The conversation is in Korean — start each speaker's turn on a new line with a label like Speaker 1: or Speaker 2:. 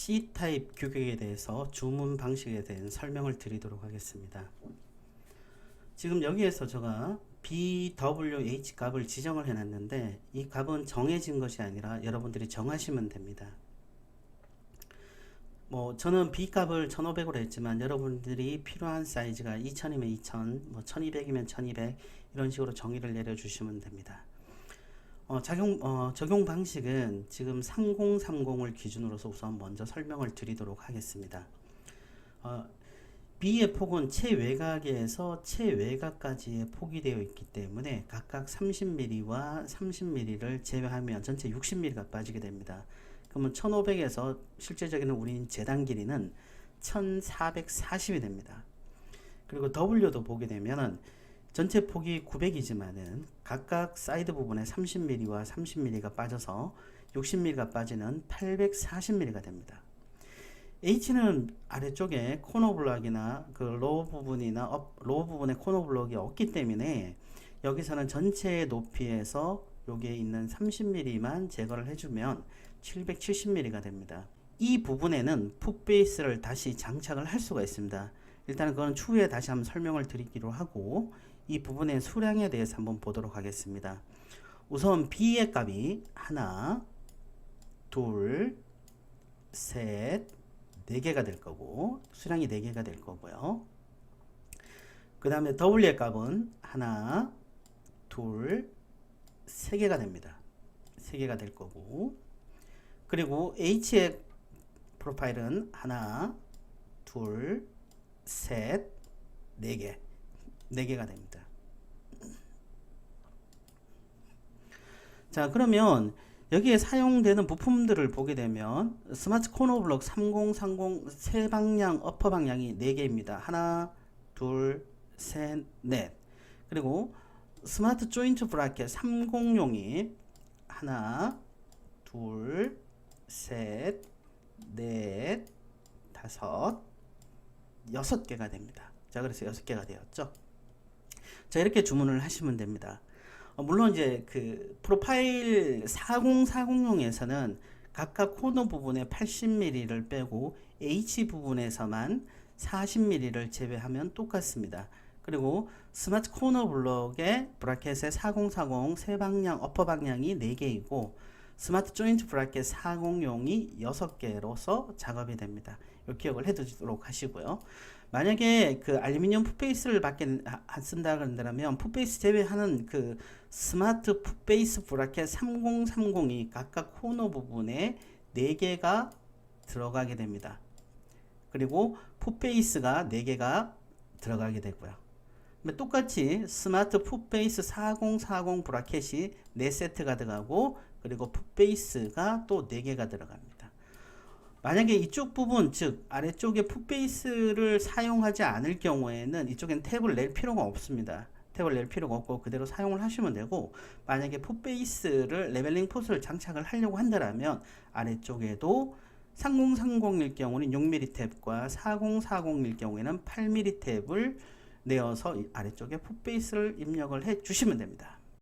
Speaker 1: C타입 규격에 대해서 주문 방식에 대한 설명을 드리도록 하겠습니다. 지금 여기에서 제가 BWH 값을 지정을 해놨는데 이 값은 정해진 것이 아니라 여러분들이 정하시면 됩니다. 뭐 저는 B 값을 1500으로 했지만 여러분들이 필요한 사이즈가 2000이면 2000, 뭐 1200이면 1200 이런 식으로 정의를 내려주시면 됩니다. 어, 작용, 어, 적용 방식은 지금 3030을 기준으로서 우선 먼저 설명을 드리도록 하겠습니다. 어, B의 폭은 최외곽에서 최외곽까지의 폭이 되어 있기 때문에 각각 30mm와 30mm를 제외하면 전체 60mm가 빠지게 됩니다. 그러면 1500에서 실제적인 우리 재단 길이는 1440이 됩니다. 그리고 W도 보게 되면은 전체 폭이 900이지만은 각각 사이드 부분에 30mm와 30mm가 빠져서 60mm가 빠지는 840mm가 됩니다. H는 아래쪽에 코너 블럭이나 그 로우 부분이나 업, 로우 부분에 코너 블럭이 없기 때문에 여기서는 전체 높이에서 여기에 있는 30mm만 제거를 해주면 770mm가 됩니다. 이 부분에는 풋 베이스를 다시 장착을 할 수가 있습니다. 일단은 그건 추후에 다시 한번 설명을 드리기로 하고 이 부분의 수량에 대해서 한번 보도록 하겠습니다. 우선 B의 값이 하나, 둘, 셋, 네 개가 될 거고 수량이 네 개가 될 거고요. 그 다음에 W의 값은 하나, 둘, 세 개가 됩니다. 세 개가 될 거고 그리고 H의 프로파일은 하나, 둘, 셋, 네 개. 네 개가 됩니다. 자, 그러면 여기에 사용되는 부품들을 보게 되면 스마트 코너 블록 3030 세 방향 어퍼 방향이 4개입니다. 하나, 둘, 셋, 넷. 그리고 스마트 조인트 브라켓 30용이 하나, 둘, 셋, 넷, 다섯, 여섯 개가 됩니다. 자, 그래서 여섯 개가 되었죠. 자, 이렇게 주문을 하시면 됩니다. 어, 물론 이제 그 프로파일 4040용에서는 각각 코너 부분에 80mm를 빼고 H 부분에서만 40mm를 제외하면 똑같습니다. 그리고 스마트 코너 블록의 브라켓의 4040 세 방향 어퍼 방향이 4개이고 스마트 조인트 브라켓 40용이 6개로서 작업이 됩니다. 이 기억을 해 두도록 하시고요. 만약에 그 알루미늄 풋베이스를 밖에 안 쓴다 그런다면 풋베이스 제외하는 그 스마트 풋베이스 브라켓 3030이 각각 코너 부분에 4개가 들어가게 됩니다. 그리고 풋베이스가 4개가 들어가게 되고요. 똑같이 스마트 풋베이스 4040 브라켓이 4세트가 들어가고 그리고 풋베이스가 또 4개가 들어갑니다. 만약에 이쪽 부분 즉 아래쪽에 풋베이스를 사용하지 않을 경우에는 이쪽엔 탭을 낼 필요가 없습니다. 탭을 낼 필요가 없고 그대로 사용을 하시면 되고 만약에 풋베이스를 레벨링 포스를 장착을 하려고 한다면 아래쪽에도 3030일 경우는 6mm 탭과 4040일 경우에는 8mm 탭을 내어서 아래쪽에 풋베이스를 입력을 해 주시면 됩니다.